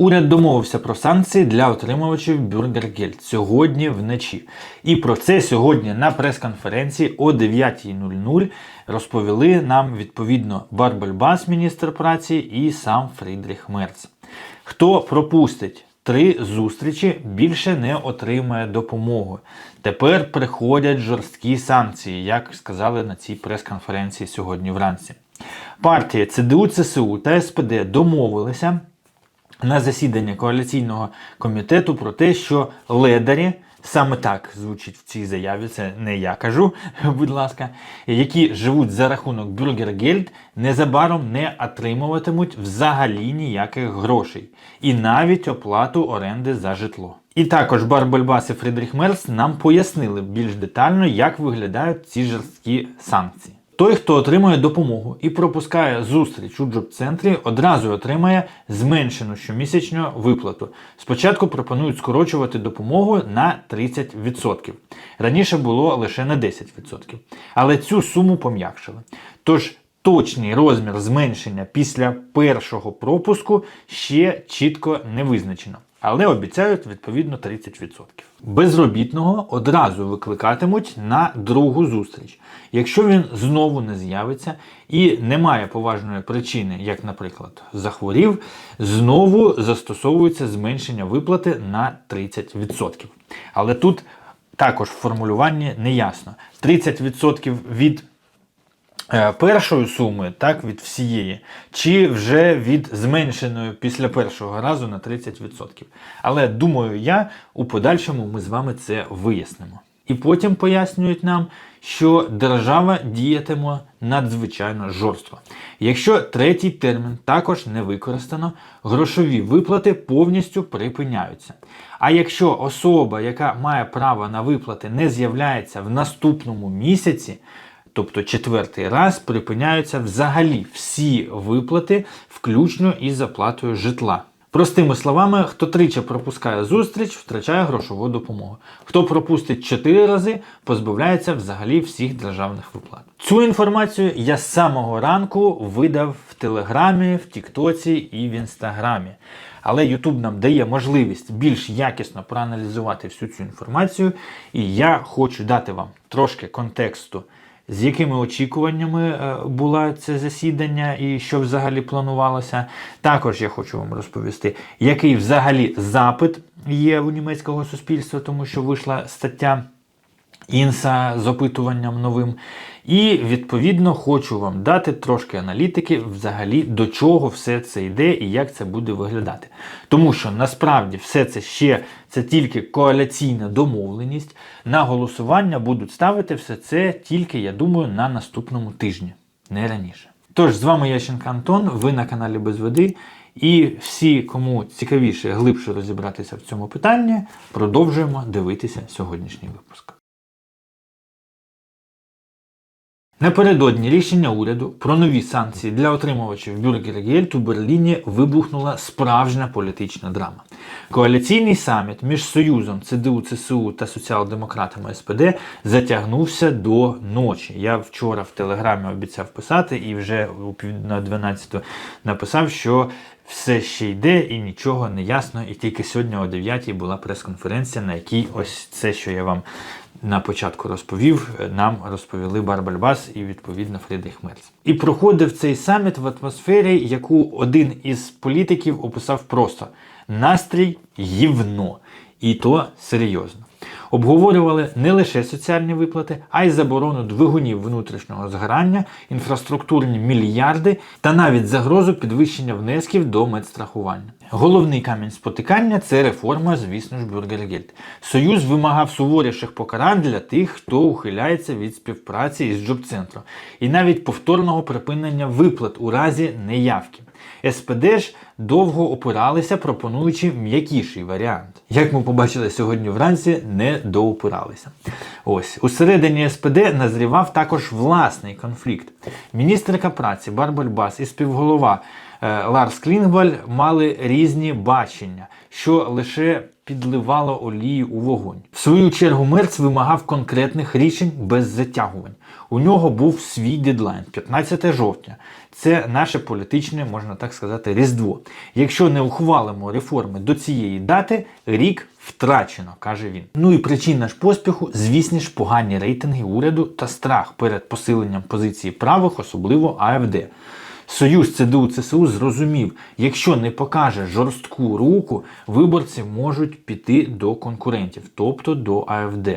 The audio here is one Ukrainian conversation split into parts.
Уряд домовився про санкції для отримувачів Бюргергельд сьогодні вночі. І про це сьогодні на прес-конференції о 9.00 розповіли нам відповідно Барбельбас, міністр праці, і сам Фрідріх Мерц. Хто пропустить три зустрічі, більше не отримає допомоги. Тепер приходять жорсткі санкції, як сказали на цій прес-конференції сьогодні вранці. Партія ЦДУ, ЦСУ та СПД домовилися на засідання коаліційного комітету про те, що ледарі, саме так звучить в цій заяві, це не я кажу, будь ласка, які живуть за рахунок Бюргергельд, незабаром не отримуватимуть взагалі ніяких грошей і навіть оплату оренди за житло. І також Барбельбас і Фрідріх Мерс нам пояснили більш детально, як виглядають ці жорсткі санкції. Той, хто отримує допомогу і пропускає зустріч у джоб-центрі, одразу отримає зменшену щомісячну виплату. Спочатку пропонують скорочувати допомогу на 30%. Раніше було лише на 10%. Але цю суму пом'якшили. Тож точний розмір зменшення після першого пропуску ще чітко не визначено. Але обіцяють відповідно 30%. Безробітного одразу викликатимуть на другу зустріч. Якщо він знову не з'явиться і немає поважної причини, як, наприклад, захворів, знову застосовується зменшення виплати на 30%. Але тут також в формулюванні не ясно. 30% від першої суми, так, від всієї, чи вже від зменшеної після першого разу на 30%. Але думаю, я у подальшому ми з вами це вияснимо. І потім пояснюють нам, що держава діятиме надзвичайно жорстко. Якщо третій термін також не використано, грошові виплати повністю припиняються. А якщо особа, яка має право на виплати, не з'являється в наступному місяці, тобто четвертий раз, припиняються взагалі всі виплати, включно із оплатою житла. Простими словами, хто тричі пропускає зустріч, втрачає грошову допомогу. Хто пропустить чотири рази, позбавляється взагалі всіх державних виплат. Цю інформацію я з самого ранку видав в Телеграмі, в Тіктоці і в Інстаграмі. Але YouTube нам дає можливість більш якісно проаналізувати всю цю інформацію, і я хочу дати вам трошки контексту з якими очікуваннями е, було це засідання і що взагалі планувалося. Також я хочу вам розповісти, який взагалі запит є у німецького суспільства, тому що вийшла стаття. Інса з опитуванням новим. І, відповідно, хочу вам дати трошки аналітики, взагалі, до чого все це йде і як це буде виглядати. Тому що насправді все це ще це тільки коаляційна домовленість. На голосування будуть ставити все це тільки, я думаю, на наступному тижні, не раніше. Тож, з вами Ященко Антон, ви на каналі Без Води. І всі, кому цікавіше глибше розібратися в цьому питанні, продовжуємо дивитися сьогоднішній випуск. Напередодні рішення уряду про нові санкції для отримувачів Бюргергельд у Берліні вибухнула справжня політична драма. Коаліційний саміт між Союзом ЦДУ, ЦСУ та соціал-демократами СПД затягнувся до ночі. Я вчора в телеграмі обіцяв писати і вже на 12 написав, що все ще йде і нічого не ясно. І тільки сьогодні о 9 була прес-конференція, на якій ось це, що я вам на початку розповів, нам розповіли Барбальбас і відповідно Фрідріх Мерц. І проходив цей саміт в атмосфері, яку один із політиків описав просто настрій гівно. І то серйозно. Обговорювали не лише соціальні виплати, а й заборону двигунів внутрішнього згорання, інфраструктурні мільярди та навіть загрозу підвищення внесків до медстрахування. Головний камінь спотикання це реформа, звісно ж, Бюргергельд. Союз вимагав суворіших покарань для тих, хто ухиляється від співпраці із джоб-центром, і навіть повторного припинення виплат у разі неявки. СПД ж довго опиралися, пропонуючи м'якіший варіант. Як ми побачили сьогодні вранці, не доопиралися. Ось усередині СПД назрівав також власний конфлікт. Міністерка праці Барбальбас і співголова Ларс Клінгваль мали різні бачення, що лише підливало олії у вогонь. В свою чергу Мерц вимагав конкретних рішень без затягувань. У нього був свій дедлайн 15 жовтня. Це наше політичне, можна так сказати, різдво. Якщо не ухвалимо реформи до цієї дати, рік втрачено, каже він. Ну і причина ж поспіху, звісно ж, погані рейтинги уряду та страх перед посиленням позиції правих, особливо АФД. Союз ЦДУ ЦСУ зрозумів, якщо не покаже жорстку руку, виборці можуть піти до конкурентів, тобто до АФД.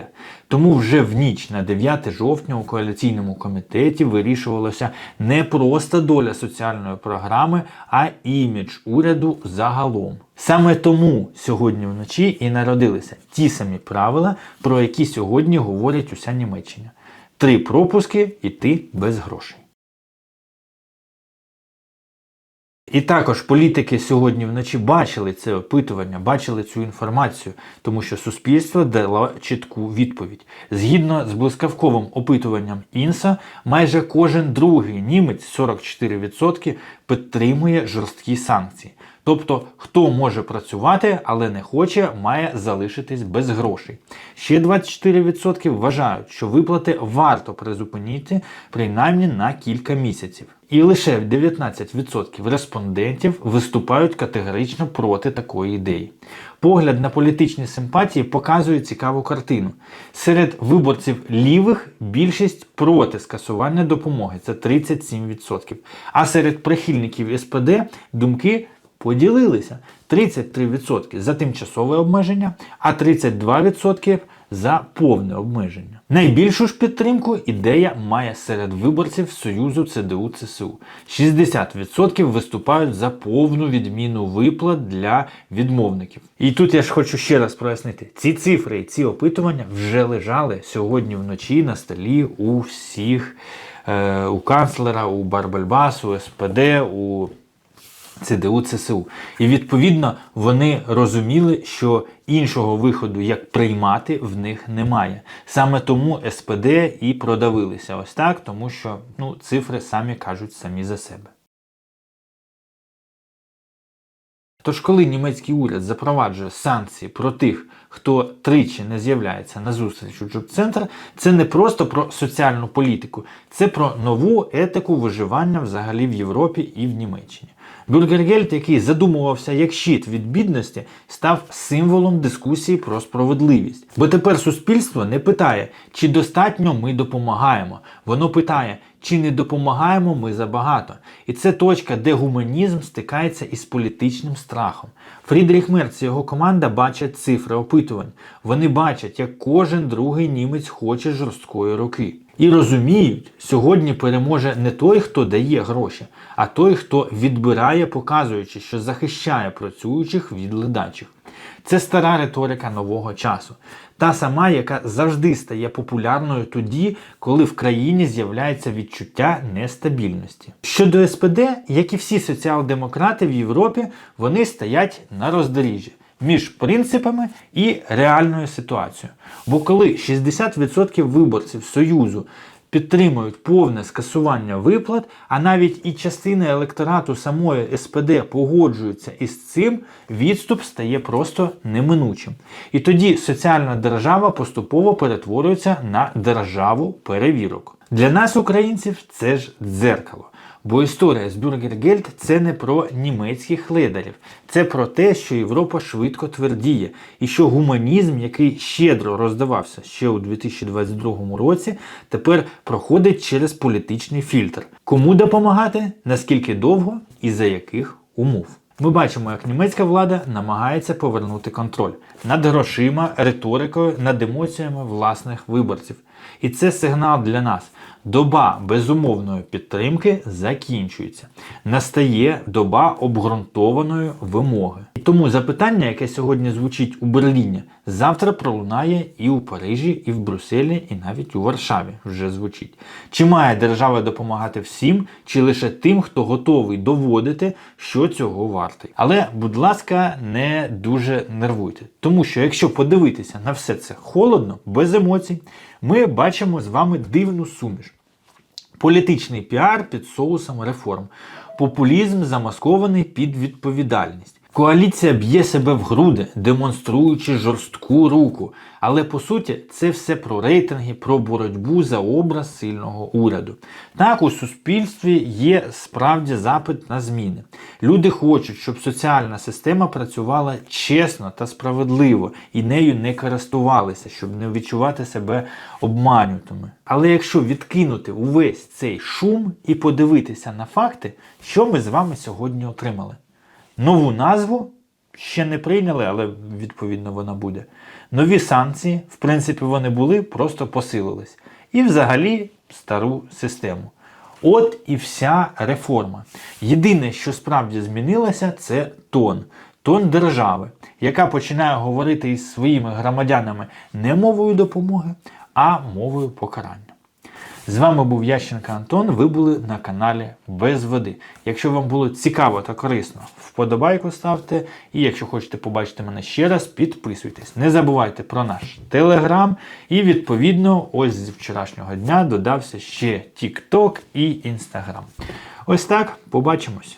Тому вже в ніч на 9 жовтня у коаліційному комітеті вирішувалася не просто доля соціальної програми, а імідж уряду загалом. Саме тому сьогодні вночі і народилися ті самі правила, про які сьогодні говорять уся Німеччина. Три пропуски і ти без грошей. І також політики сьогодні вночі бачили це опитування, бачили цю інформацію, тому що суспільство дало чітку відповідь. Згідно з блискавковим опитуванням Інса, майже кожен другий німець 44% підтримує жорсткі санкції. Тобто, хто може працювати, але не хоче, має залишитись без грошей. Ще 24% вважають, що виплати варто призупинити принаймні на кілька місяців. І лише 19% респондентів виступають категорично проти такої ідеї. Погляд на політичні симпатії показує цікаву картину. Серед виборців лівих більшість проти скасування допомоги це 37%. А серед прихильників СПД думки поділилися 33% за тимчасове обмеження, а 32% за повне обмеження. Найбільшу ж підтримку ідея має серед виборців Союзу ЦДУ ЦСУ. 60% виступають за повну відміну виплат для відмовників. І тут я ж хочу ще раз прояснити: ці цифри і ці опитування вже лежали сьогодні вночі на столі у всіх, е, у канцлера, у Барбельбасу, СПД, у ЦДУ ЦСУ. І відповідно вони розуміли, що іншого виходу, як приймати, в них немає. Саме тому СПД і продавилися ось так, тому що ну, цифри самі кажуть самі за себе. Тож, коли німецький уряд запроваджує санкції про тих, хто тричі не з'являється на зустріч у Джоб-центр, це не просто про соціальну політику, це про нову етику виживання взагалі в Європі і в Німеччині. Бюргергельд, який задумувався як щит від бідності, став символом дискусії про справедливість. Бо тепер суспільство не питає, чи достатньо ми допомагаємо. Воно питає, чи не допомагаємо ми забагато. І це точка, де гуманізм стикається із політичним страхом. Фрідріх Мерц і його команда бачать цифри опитувань. Вони бачать, як кожен другий німець хоче жорсткої руки. І розуміють, сьогодні переможе не той, хто дає гроші, а той, хто відбирає, показуючи, що захищає працюючих від ледачих. Це стара риторика нового часу. Та сама, яка завжди стає популярною тоді, коли в країні з'являється відчуття нестабільності. Щодо СПД, як і всі соціал-демократи в Європі, вони стоять на роздоріжжі між принципами і реальною ситуацією. Бо коли 60% виборців Союзу підтримують повне скасування виплат, а навіть і частина електорату самої СПД погоджується із цим, відступ стає просто неминучим. І тоді соціальна держава поступово перетворюється на державу перевірок. Для нас, українців, це ж дзеркало. Бо історія з Бюргергельд це не про німецьких ледарів, це про те, що Європа швидко твердіє, і що гуманізм, який щедро роздавався ще у 2022 році, тепер проходить через політичний фільтр. Кому допомагати, наскільки довго і за яких умов. Ми бачимо, як німецька влада намагається повернути контроль над грошима, риторикою, над емоціями власних виборців. І це сигнал для нас. Доба безумовної підтримки закінчується. Настає доба обґрунтованої вимоги. І тому запитання, яке сьогодні звучить у Берліні, завтра пролунає і у Парижі, і в Брюсселі, і навіть у Варшаві вже звучить. Чи має держава допомагати всім, чи лише тим, хто готовий доводити, що цього вартий. Але, будь ласка, не дуже нервуйте. Тому що, якщо подивитися на все це холодно, без емоцій, ми бачимо з вами дивну суміш. Політичний піар під соусом реформ. популізм замаскований під відповідальність. Коаліція б'є себе в груди, демонструючи жорстку руку. Але по суті, це все про рейтинги, про боротьбу за образ сильного уряду. Так, у суспільстві є справді запит на зміни. Люди хочуть, щоб соціальна система працювала чесно та справедливо і нею не користувалися, щоб не відчувати себе обманютими. Але якщо відкинути увесь цей шум і подивитися на факти, що ми з вами сьогодні отримали? Нову назву ще не прийняли, але відповідно вона буде. Нові санкції, в принципі, вони були, просто посилились. І взагалі стару систему. От і вся реформа. Єдине, що справді змінилося, це тон. Тон держави, яка починає говорити із своїми громадянами не мовою допомоги, а мовою покарання. З вами був Ященко Антон. Ви були на каналі Без води. Якщо вам було цікаво та корисно, вподобайку ставте. І якщо хочете побачити мене ще раз, підписуйтесь. Не забувайте про наш телеграм. І відповідно, ось з вчорашнього дня додався ще TikTok і Instagram. Ось так, побачимось.